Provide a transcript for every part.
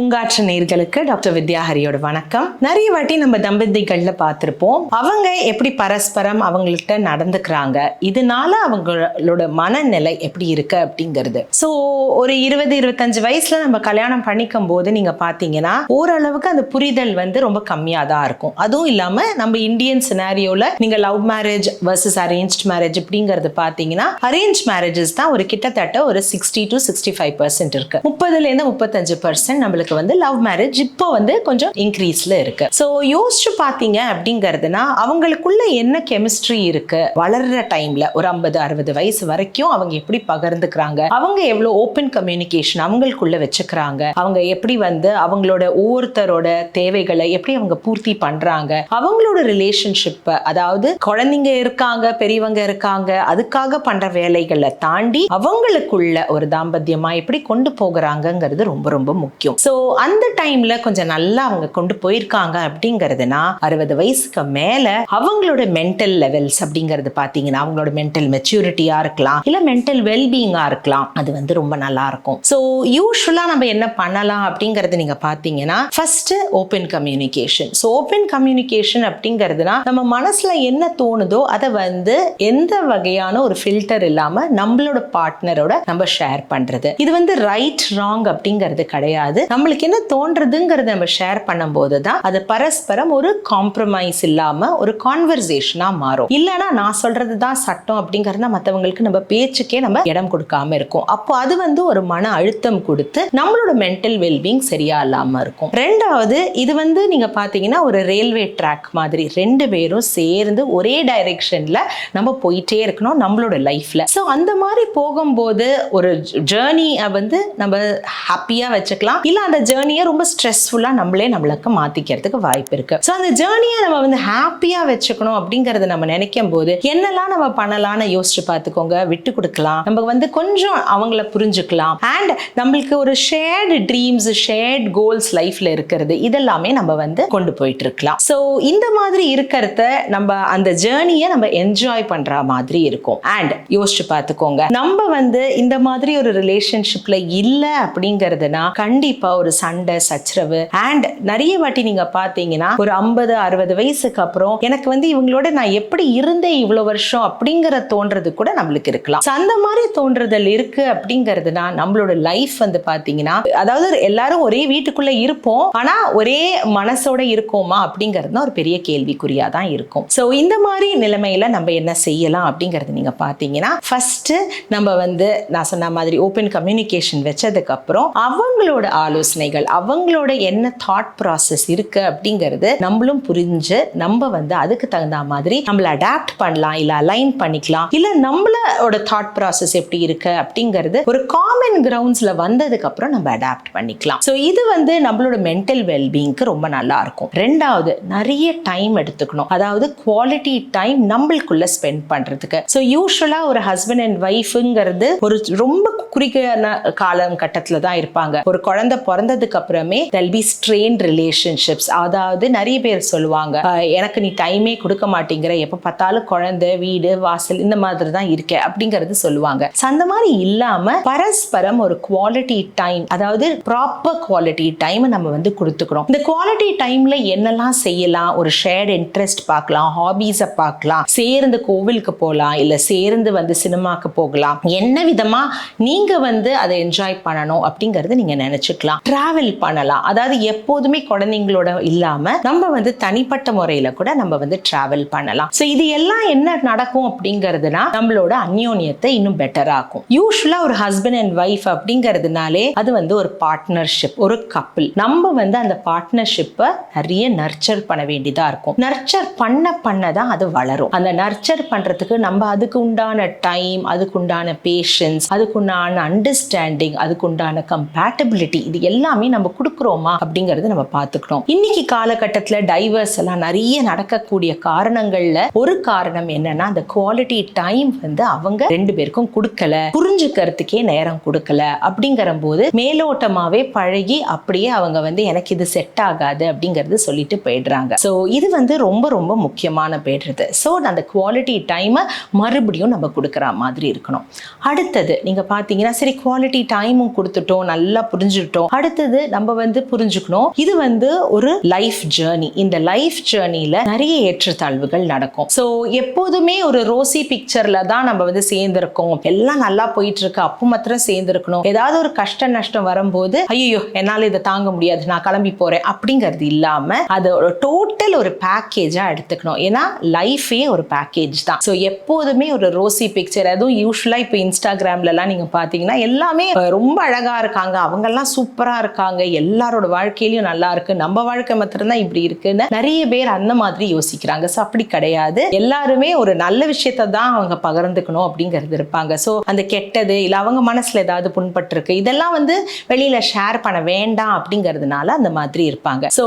பூங்காற்று நேர்களுக்கு டாக்டர் வித்யாஹரியோட வணக்கம். நிறைய வாட்டி நம்ம தம்பதிகள்ல பார்த்துருப்போம். அவங்க எப்படி பரஸ்பரம் அவங்கள்ட்ட நடந்துக்கிறாங்க? இதனால அவங்களோட மனநிலை எப்படி இருக்கு அப்படிங்கிறது. ஸோ ஒரு இருபது இருபத்தஞ்சு வயசுல நம்ம கல்யாணம் பண்ணிக்கும் போது நீங்க பாத்தீங்கன்னா ஓரளவுக்கு அந்த புரிதல் வந்து ரொம்ப கம்மியா தான் இருக்கும். அதுவும் இல்லாம நம்ம இந்தியன் சினாரியோல நீங்க love marriage versus arrange marriage அப்படிங்கிறது பாத்தீங்கன்னா அரேஞ்ச் மேரேஜஸ் தான் ஒரு கிட்டத்தட்ட ஒரு sixty to sixty five percent இருக்கு. முப்பதுல இருந்து முப்பத்தஞ்சு பர்சன்ட் நம்மளுக்கு வந்து லவ் மேரேஜ் இப்போ வந்து கொஞ்சம் இன்க்ரீஸ்ல இருக்கு. ஸோ யோசிச்சு பார்த்தீங்க அப்படிங்கிறதுனா அவங்களுக்குள்ள என்ன கெமிஸ்ட்ரி இருக்கு? வளர்ற டைம்ல ஒரு ஐம்பது அறுபது வயசு வரைக்கும் அவங்க எப்படி பகிர்ந்துக்கிறாங்க? அவங்க எவ்வளோ ஓப்பன் கம்யூனிகேஷன் அவங்களுக்குள்ள வச்சுக்கிறாங்க? அவங்க எப்படி வந்து அவங்களோட ஒவ்வொருத்தரோட தேவைகளை எப்படி அவங்க பூர்த்தி பண்றாங்க? அவங்களோட ரிலேஷன்ஷிப் அதாவது குழந்தைங்க இருக்காங்க பெரியவங்க இருக்காங்க அதுக்காக பண்ற வேலைகளை தாண்டி அவங்களுக்குள்ள ஒரு தாம்பத்தியமா எப்படி கொண்டு போகிறாங்கிறது ரொம்ப ரொம்ப முக்கியம். ஸோ அந்த டைம்ல கொஞ்சம் நல்லா அவங்க கொண்டு போயிருக்காங்க அப்படிங்கிறதுனா அறுபது வயசுக்கு மேல அவங்களோட மென்டல் லெவல்ஸ் அப்படிங்கிறது பாத்தீங்கன்னா அவங்களோட மென்டல் மெச்சூரிட்டியா இருக்கலாம் இல்ல மென்டல் வெல்பீயிங்கா இருக்கலாம். அது வந்து ரொம்ப நல்லா இருக்கும். ஸோ யூஸ்வலா நம்ம என்ன பண்ணலாம் அப்படிங்கறது நீங்க பாத்தீங்கன்னா first open communication so open communication அப்படிங்கிறதுனா நம்ம மனசுல என்ன தோணுதோ அதை வந்து எந்த வகையான ஒரு ஃபில்டர் இல்லாம நம்மளோட பார்ட்னரோட நம்ம ஷேர் பண்றது. இது வந்து ரைட் ராங் அப்படிங்கிறது கிடையாது. நம்மளுக்கு என்ன தோன்றதுங்கிறத நம்ம ஷேர் பண்ணும்போது தான் அது பரஸ்பரம் ஒரு காம்ப்ரமைஸ் இல்லாமல் ஒரு கான்வர்சேஷனாக மாறும். இல்லைன்னா நான் சொல்றது தான் சட்டம் அப்படிங்கிறத மற்றவங்களுக்கு நம்ம பேச்சுக்கே நம்ம இடம் கொடுக்காம இருக்கும். அப்போ அது வந்து ஒரு மன அழுத்தம் கொடுத்து நம்மளோட மென்டல் வெல்பீங் சரியா இல்லாமல் இருக்கும். ரெண்டாவது இது வந்து நீங்கள் பார்த்தீங்கன்னா ஒரு ரயில்வே ட்ராக் மாதிரி ரெண்டு பேரும் சேர்ந்து ஒரே டைரக்ஷனில் நம்ம போயிட்டே இருக்கணும் நம்மளோட லைஃப்பில் ஸோ அந்த மாதிரி போகும்போது ஒரு ஜேர்னி வந்து நம்ம ஹாப்பியாக வச்சுக்கலாம். இல்லை அந்த ஜேர்னியை ரொம்ப ஸ்ட்ரெஸ்ஃபுல்லா நம்மளே நம்மளுக்கு மாத்திக்கிறதுக்கு வாய்ப்பு இருக்கு. ஸோ அந்த ஜேர்னியை நம்ம வந்து ஹாப்பியா வச்சுக்கணும் அப்படிங்கறத நம்ம நினைக்கும் போது என்னெல்லாம் நம்ம பண்ணலாம்னு யோசிச்சு பார்த்துக்கோங்க. விட்டு கொடுக்கலாம். நம்ம வந்து கொஞ்சம் அவங்கள புரிஞ்சுக்கலாம். அண்ட் நம்மளுக்கு ஒரு ஷேர்டு ட்ரீம்ஸ் ஷேர்ட் கோல்ஸ் லைஃப்ல இருக்கிறது இதெல்லாமே நம்ம வந்து கொண்டு போயிட்டு இருக்கலாம். ஸோ இந்த மாதிரி இருக்கிறத நம்ம அந்த ஜேர்னியை நம்ம என்ஜாய் பண்ற மாதிரி இருக்கும். அண்ட் யோசிச்சு பார்த்துக்கோங்க. நம்ம வந்து இந்த மாதிரி ஒரு ரிலேஷன்ஷிப்ல இல்ல அப்படிங்கிறதுனா கண்டிப்பா ஒரு சண்டை சச்சரவு. அண்ட் நிறைய வாட்டி நீங்க பாத்தீங்கன்னா ஒரு ஐம்பது அறுபது வயசுக்கு அப்புறம் எனக்கு வந்து இவங்களோட நான் எப்படி இருந்தேன் இவ்வளவு வருஷம் அப்படிங்கிற தோன்றது கூட நம்மளுக்கு இருக்கலாம். அந்த மாதிரி தோன்றுதல் இருக்கு அப்படிங்கிறதுனா நம்மளோட லைஃப் வந்து பாத்தீங்கன்னா அதாவது எல்லாரும் ஒரே வீட்டுக்குள்ள இருப்போம் ஆனா ஒரே மனசோட இருக்கோமா அப்படிங்கிறது ஒரு பெரிய கேள்விக்குறியா தான் இருக்கும். ஸோ இந்த மாதிரி நிலைமையில நம்ம என்ன செய்யலாம் அப்படிங்கிறது நீங்க பாத்தீங்கன்னா ஃபர்ஸ்ட் நம்ம வந்து நான் சொன்ன மாதிரி ஓப்பன் கம்யூனிகேஷன் வச்சதுக்கு அப்புறம் அவங்களோட ஆலோசனை யோசனைகள் அவங்களோட என்ன தாட் ப்ராசஸ் இருக்கு அப்படிங்கிறது நம்மளும் புரிஞ்சு நம்ம வந்து அதுக்கு தகுந்த மாதிரி நம்மள அடாப்ட் பண்ணலாம் இல்ல அலைன் பண்ணிக்கலாம். இல்ல நம்மளோட தாட் ப்ராசஸ் எப்படி இருக்கு அப்படிங்கிறது ஒரு காமன் கிரவுண்ட்ஸ்ல வந்ததுக்கு அப்புறம் நம்ம அடாப்ட் பண்ணிக்கலாம். ஸோ இது வந்து நம்மளோட மென்டல் வெல்பீங்க்கு ரொம்ப நல்லா இருக்கும். ரெண்டாவது நிறைய டைம் எடுத்துக்கணும். அதாவது குவாலிட்டி டைம் நம்மளுக்குள்ள ஸ்பெண்ட் பண்றதுக்கு. ஸோ யூஸ்வலா ஒரு ஹஸ்பண்ட் அண்ட் ஒய்ஃபுங்கிறது ஒரு ரொம்ப குறிக்கான காலம் கட்டத்துல தான் இருப்பாங்க. ஒரு குழந்தை பிறந்ததுக்கு அப்புறமே தெல் பி ஸ்ட்ரெயின் ரிலேஷன்ஷிப்ஸ் அதாவது நிறைய பேர் சொல்லுவாங்க எனக்கு நீ டைமே கொடுக்க மாட்டேங்கிற. எப்போ பார்த்தாலும் குழந்தை வீடு வாசல் இந்த மாதிரி தான் இருக்க. அப்படிங்கறது சொல்லுவாங்க. அந்த மாதிரி இல்லாம பரஸ்பரம் ஒரு குவாலிட்டி டைம் அதாவது ப்ராப்பர் குவாலிட்டி டைம் நம்ம வந்து கொடுத்துக்கிறோம். இந்த குவாலிட்டி டைம்ல என்னெல்லாம் செய்யலாம்? ஒரு ஷேர்ட் இன்ட்ரெஸ்ட் பார்க்கலாம் ஹாபீஸை பார்க்கலாம். சேர்ந்து கோவிலுக்கு போகலாம் இல்ல சேர்ந்து வந்து சினிமாக்கு போகலாம். என்ன விதமா நீங்க வந்து அதை என்ஜாய் பண்ணணும் அப்படிங்கறத நீங்க நினைச்சுக்கலாம். டிராவல் பண்ணலாம். அதாவது எப்போதுமே குழந்தைங்களோட இல்லாம நம்ம வந்து தனிப்பட்ட முறையில கூட நம்ம வந்து டிராவல் பண்ணலாம். ஸோ இது எல்லாம் என்ன நடக்கும் அப்படிங்கிறதுனா நம்மளோட அந்யோன்யத்தை இன்னும் பெட்டர் ஆக்கும். யூஸ்வலா ஒரு ஹஸ்பண்ட் அண்ட் ஒய்ஃப் அப்படிங்கிறதுனாலே அது வந்து ஒரு பார்ட்னர்ஷிப் ஒரு கப்பிள் நம்ம வந்து அந்த பார்ட்னர்ஷிப்பை நிறைய நர்ச்சர் பண்ண வேண்டியதா இருக்கும். நர்ச்சர் பண்ண பண்ண தான் அது வளரும். அந்த நர்ச்சர் பண்றதுக்கு நம்ம அதுக்கு உண்டான டைம் அதுக்கு உண்டான பேஷன்ஸ் அதுக்கு உண்டான அண்டர்ஸ்டாண்டிங் அதுக்கு உண்டான கம்பேட்டபிலிட்டி இது எல்லாம் எல்லாமே நம்ம கொடுக்குறோமா அப்படிங்கறது நம்ம பார்த்துக்கணும் இன்னைக்கு காலகட்டத்தில் டைவர்ஸ் எல்லாம் நிறைய நடக்கக்கூடிய காரணங்கள்ல ஒரு காரணம் என்னன்னா அந்த குவாலிட்டி டைம் வந்து அவங்க ரெண்டு பேருக்கும் கொடுக்கல. புரிஞ்சுக்கிறதுக்கே நேரம் கொடுக்கல. அப்படிங்கிற போது மேலோட்டமாவே பழகி அப்படியே அவங்க வந்து எனக்கு இது செட் ஆகாது அப்படிங்கறது சொல்லிட்டு போயிடுறாங்க. ஸோ இது வந்து ரொம்ப ரொம்ப முக்கியமான போயிடுறது. ஸோ அந்த குவாலிட்டி டைமை மறுபடியும் நம்ம கொடுக்குற மாதிரி இருக்கணும். அடுத்தது நீங்க பார்த்தீங்கன்னா சரி குவாலிட்டி டைமும் கொடுத்துட்டோம் நல்லா புரிஞ்சுட்டோம் அடுத்து அடுத்தது நம்ம வந்து புரிஞ்சுக்கணும். இது வந்து ஒரு லைஃப் ஜேர்னி இந்த லைஃப் ஜேர்னில நிறைய ஏற்றத்தாழ்வுகள் நடக்கும். ஸோ எப்போதுமே ஒரு ரோசி பிக்சர்ல தான் நம்ம வந்து சேர்ந்திருக்கோம். எல்லாம் நல்லா போயிட்டு இருக்கு அப்போ மாத்திரம் சேர்ந்திருக்கணும். ஏதாவது ஒரு கஷ்ட நஷ்டம் வரும்போது ஐயோ என்னால இதை தாங்க முடியாது. நான் கிளம்பி போறேன். அப்படிங்கிறது இல்லாம அது ஒரு டோட்டல் ஒரு பேக்கேஜா எடுத்துக்கணும். ஏன்னா லைஃபே ஒரு பேக்கேஜ் தான். ஸோ எப்போதுமே ஒரு ரோசி பிக்சர் அதுவும் யூஸ்வலா இப்போ இன்ஸ்டாகிராம்ல எல்லாம் நீங்க பாத்தீங்கன்னா எல்லாமே ரொம்ப அழகா இருக்காங்க. அவங்க எல்லாம் சூப்பரா இருக்காங்க எல்லாரோட வாழ்க்கையிலையும் நல்லா இருக்கு நம்ம வாழ்க்கை மாத்திரம்தான் இப்படி இருக்குன்னு நிறைய பேர் அந்த மாதிரி யோசிக்கிறாங்க. ஸோ அப்படி கிடையாது. எல்லாருமே ஒரு நல்ல விஷயத்தை தான் அவங்க பகிர்ந்துக்கணும் அப்படிங்கிறது இருப்பாங்க. ஸோ அந்த கெட்டது இல்லை அவங்க மனசுல ஏதாவது புண்பட்டிருக்கு இதெல்லாம் வந்து வெளியில ஷேர் பண்ண வேண்டாம் அப்படிங்கிறதுனால அந்த மாதிரி இருப்பாங்க. ஸோ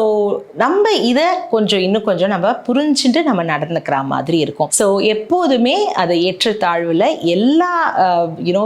நம்ம இதை கொஞ்சம் இன்னும் கொஞ்சம் நம்ம புரிஞ்சுட்டு நம்ம நடந்துக்கிற மாதிரி இருக்கும். ஸோ எப்போதுமே அதை ஏற்றத்தாழ்வுல எல்லா யூனோ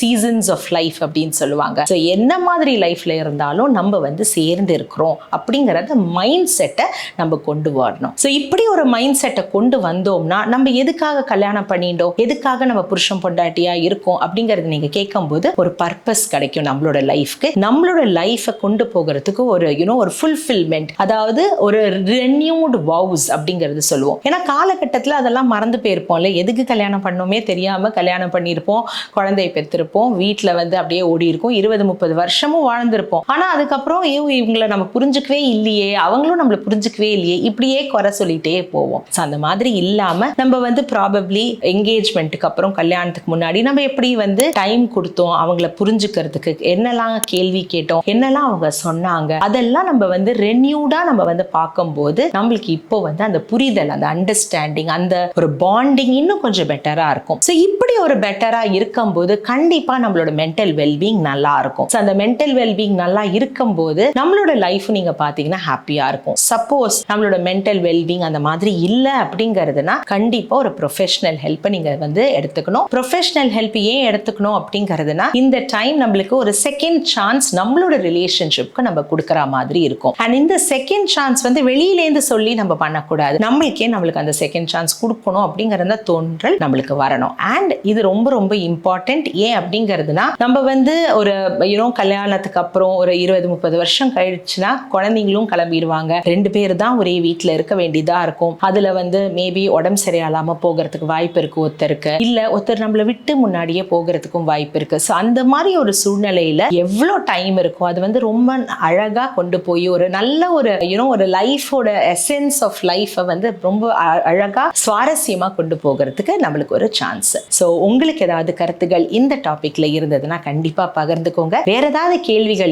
சீசன்ஸ் ஆஃப் லைஃப் அப்படின்னு சொல்லுவாங்க. ஸோ என்ன மாதிரி லைஃப்ல இருந்தாலும் நம்ம வந்து சேர்ந்து இருக்கிறோம் அப்படிங்கிறத மைண்ட் செட்டை நம்ம கொண்டு வரணும். ஸோ இப்படி ஒரு மைண்ட் செட்டை கொண்டு வந்தோம்னா நம்ம எதுக்காக கல்யாணம் பண்ணிட்டோம்? எதுக்காக நம்ம புருஷன் பொண்டாட்டியா இருக்கோம்? அப்படிங்கிறது நீங்க கேட்கும்போது ஒரு பர்பஸ் கிடைக்கும் நம்மளோட லைஃப்க்கு நம்மளோட லைஃபை கொண்டு போகிறதுக்கு ஒரு யூனோ ஒரு ஃபுல்ஃபில்மெண்ட் அதாவது ஒரு ரெனியூடு வவுஸ் அப்படிங்கிறது சொல்லுவோம். ஏன்னா காலகட்டத்தில் அதெல்லாம் மறந்து போயிருப்போம்ல எதுக்கு கல்யாணம் பண்ணோமே தெரியாம கல்யாணம் பண்ணியிருப்போம் குழந்தைய பெற்றிருப்போம் வீட்டில் வந்து அப்படியே ஓடி இருக்கும் இருபது முப்பது வருஷமும் வாழ்ந்திருப்போம். ஆனா அதுக்கப்புறம் ஐயோ இவங்களை நம்ம புரிஞ்சுக்கவே இல்லையே. அவங்களும் நம்மள புரிஞ்சுக்கவே இல்லையே. இப்படியே குறை சொல்லிட்டே போவோம். ஸோ அந்த மாதிரி இல்லாம நம்ம வந்து ப்ராபப்ளி என்கேஜ்மெண்ட்டுக்கு அப்புறம் கல்யாணத்துக்கு முன்னாடி நம்ம எப்படி வந்து டைம் கொடுத்தோம் அவங்கள புரிஞ்சுக்கிறதுக்கு? என்னெல்லாம் கேள்வி கேட்டோம்? என்னெல்லாம் அவங்க சொன்னாங்க? அதெல்லாம் நம்ம வந்து ரெனியூடா நம்ம வந்து பார்க்கும்போது நம்மளுக்கு இப்போ வந்து அந்த புரிதல் அந்த அண்டர்ஸ்டாண்டிங் அந்த ஒரு பாண்டிங் இன்னும் கொஞ்சம் பெட்டரா இருக்கும். ஸோ இப்படி ஒரு பெட்டரா இருக்கும்போது கண்டிப்பா நம்மளோட மென்டல் வெல்பீங் நல்லா இருக்கும். ஸோ அந்த மென்டல் வெல்பீங் நல்லா இருக்கும்போது நம்மளோட லைஃப் நீங்க பாத்தீங்கன்னா ஹாப்பியா இருக்கும். சப்போஸ் நம்மளோட மென்டல் வெல்பீங் அந்த மாதிரி இல்லை அப்படிங்கிறதுனா கண்டிப்பா ஒரு ப்ரொஃபஷனல் ஹெல்ப்பை நீங்க வந்து எடுத்துக்கணும். ப்ரொஃபஷனல் ஹெல்ப் ஏன் எடுத்துக்கணும் அப்படிங்கிறதுனா இந்த டைம் நம்மளுக்கு ஒரு செகண்ட் சான்ஸ் நம்மளோட ரிலேஷன்ஷிப்க்கு நம்ம கொடுக்குற மாதிரி இருக்கும். அண்ட் இந்த செகண்ட் சான்ஸ் வந்து வெளியிலேருந்து சொல்லி நம்ம பண்ணக்கூடாது. நம்மளுக்கே நம்மளுக்கு அந்த செகண்ட் சான்ஸ் கொடுக்கணும் அப்படிங்கிற தோன்றல் நம்மளுக்கு வரணும். அண்ட் இது ரொம்ப ரொம்ப இம்பார்ட்டன்ட் ஏன் அப்படிங்கிறதுனா நம்ம வந்து ஒரு யூனோ கல்யாணத்துக்கு அப்புறம் ஒரு இருபது முப்பது வருஷம் கழிச்சுன்னா குழந்தைங்களும் கிளம்பிடுவாங்க ரெண்டு பேர் தான் ஒரே வீட்டில் இருக்க வேண்டியதா இருக்கும். அதுல வந்து மேபி உடம்பு சரியில்லாம போகிறதுக்கு வாய்ப்பு இருக்கு ஒருத்தருக்கு. இல்ல ஒருத்தர் நம்மளை விட்டு முன்னாடியே போகிறதுக்கும் வாய்ப்பு இருக்கு. ஸோ அந்த மாதிரி ஒரு சூழ்நிலையில எவ்வளோ டைம் இருக்கும் அது வந்து ரொம்ப அழகா கொண்டு போய் ஒரு நல்ல ஒரு யூனோ ஒரு லைஃபோட எசென்ஸ் ஆஃப் லைஃப்பை வந்து ரொம்ப அ- அழகா சுவாரஸ்யமா கொண்டு போகிறதுக்கு நம்மளுக்கு ஒரு சான்ஸ் ஸோ உங்களுக்கு ஏதாவது கருத்துகள் இந்த டாபிக்ல இருந்ததுன்னா கண்டிப்பா பகிர்ந்துக்கோங்க. வேற ஏதாவது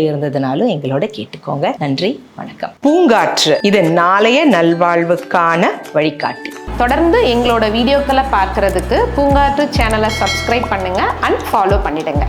கேள்விகள் இருந்ததுனாலும் எங்களோட கேட்டுக்கோங்க. நன்றி வணக்கம். பூங்காற்று இது நாளைய நல்வாழ்வுக்கான வழிகாட்டி. தொடர்ந்து எங்களோட வீடியோக்களை பார்க்கறதுக்கு பூங்காற்று சேனலை சப்ஸ்கிரைப் பண்ணுங்க அண்ட் ஃபாலோ பண்ணிடுங்க.